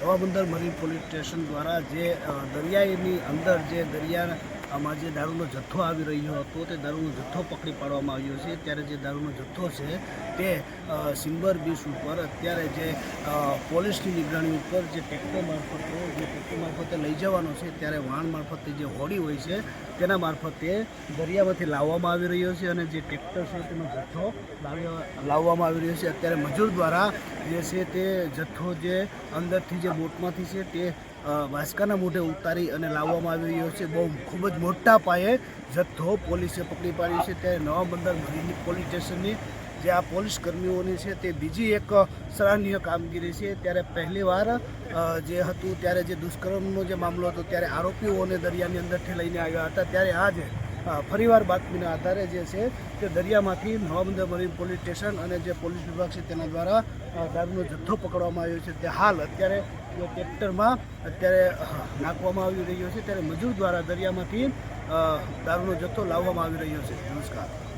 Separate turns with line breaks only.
Navabandar marine police station દ્વારા જે દરિયાની અંદર જે દરિયામાં જે દારૂનો જથ્થો આવી રહ્યો હતો, તે દારૂનો જથ્થો પકડી પાડવામાં આવ્યો છે. ત્યારે જે દારૂનો જથ્થો છે તે સિમ્બર બીચ ઉપર અત્યારે જે પોલીસની નિગરાણી ઉપર જે ટેક્ટર મારફતે, જે ટેક્ટર મારફતે લઈ જવાનો છે, ત્યારે વાહન મારફતે જે હોડી હોય છે, તેના મારફતે દરિયામાંથી લાવવામાં આવી રહ્યો છે અને જે ટ્રેક્ટર છે, તેનો જથ્થો લાવવામાં આવી રહ્યો છે. અત્યારે મજૂર દ્વારા જે છે તે જથ્થો જે અંદરથી જે બોટમાંથી છે તે વાસકાના મોઢે ઉતારી અને લાવવામાં આવી રહ્યો છે. બહુ ખૂબ જ મોટા પાયે જથ્થો પોલીસે પકડી પાડ્યો છે. ત્યારે નવા બંદર પોલીસ સ્ટેશનની જે આ પોલીસ કર્મીઓની છે તે બીજી એક સરાહનીય કામગીરી છે. ત્યારે પહેલીવાર જે હતું, ત્યારે જે દુષ્કર્મનો જે મામલો હતો, ત્યારે આરોપીઓને દરિયાની અંદરથી લઈને આવ્યા હતા. ત્યારે આજે ફરીવાર બાતમીના આધારે જે છે તે દરિયામાંથી નવાબંદર મરીન પોલીસ સ્ટેશન અને જે પોલીસ વિભાગ છે તેના દ્વારા દારૂનો જથ્થો પકડવામાં આવ્યો છે. તે હાલ અત્યારે ટ્રેક્ટરમાં અત્યારે નાખવામાં આવી રહ્યો છે, ત્યારે મજૂર દ્વારા દરિયામાંથી દારૂનો જથ્થો લાવવામાં આવી રહ્યો છે. નમસ્કાર.